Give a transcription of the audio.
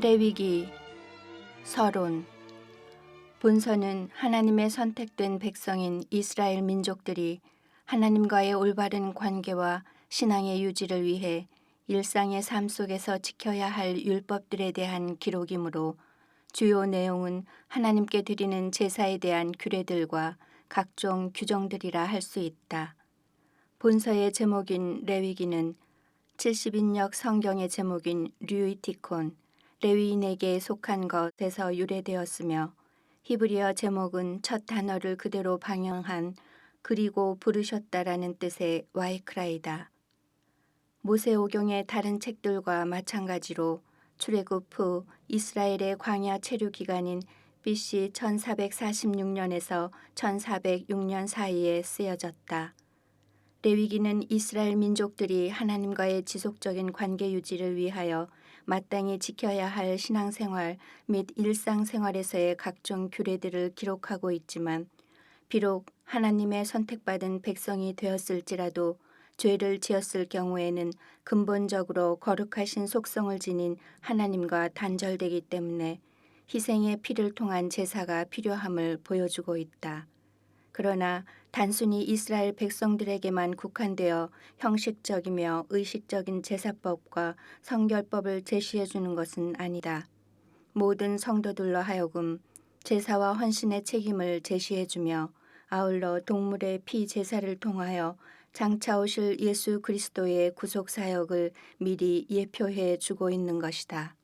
레위기 서론 본서는 하나님의 선택된 백성인 이스라엘 민족들이 하나님과의 올바른 관계와 신앙의 유지를 위해 일상의 삶 속에서 지켜야 할 율법들에 대한 기록이므로 주요 내용은 하나님께 드리는 제사에 대한 규례들과 각종 규정들이라 할 수 있다. 본서의 제목인 레위기는 70인역 성경의 제목인 류이티콘 레위인에게 속한 것에서 유래되었으며 히브리어 제목은 첫 단어를 그대로 방영한 그리고 부르셨다라는 뜻의 와이크라이다. 모세오경의 다른 책들과 마찬가지로 출애굽 후 이스라엘의 광야 체류 기간인 BC 1446년에서 1406년 사이에 쓰여졌다. 레위기는 이스라엘 민족들이 하나님과의 지속적인 관계 유지를 위하여 마땅히 지켜야 할 신앙생활 및 일상생활에서의 각종 규례들을 기록하고 있지만 비록 하나님의 선택받은 백성이 되었을지라도 죄를 지었을 경우에는 근본적으로 거룩하신 속성을 지닌 하나님과 단절되기 때문에 희생의 피를 통한 제사가 필요함을 보여주고 있다. 그러나 단순히 이스라엘 백성들에게만 국한되어 형식적이며 의식적인 제사법과 성결법을 제시해 주는 것은 아니다. 모든 성도들로 하여금 제사와 헌신의 책임을 제시해 주며 아울러 동물의 피 제사를 통하여 장차 오실 예수 그리스도의 구속 사역을 미리 예표해 주고 있는 것이다.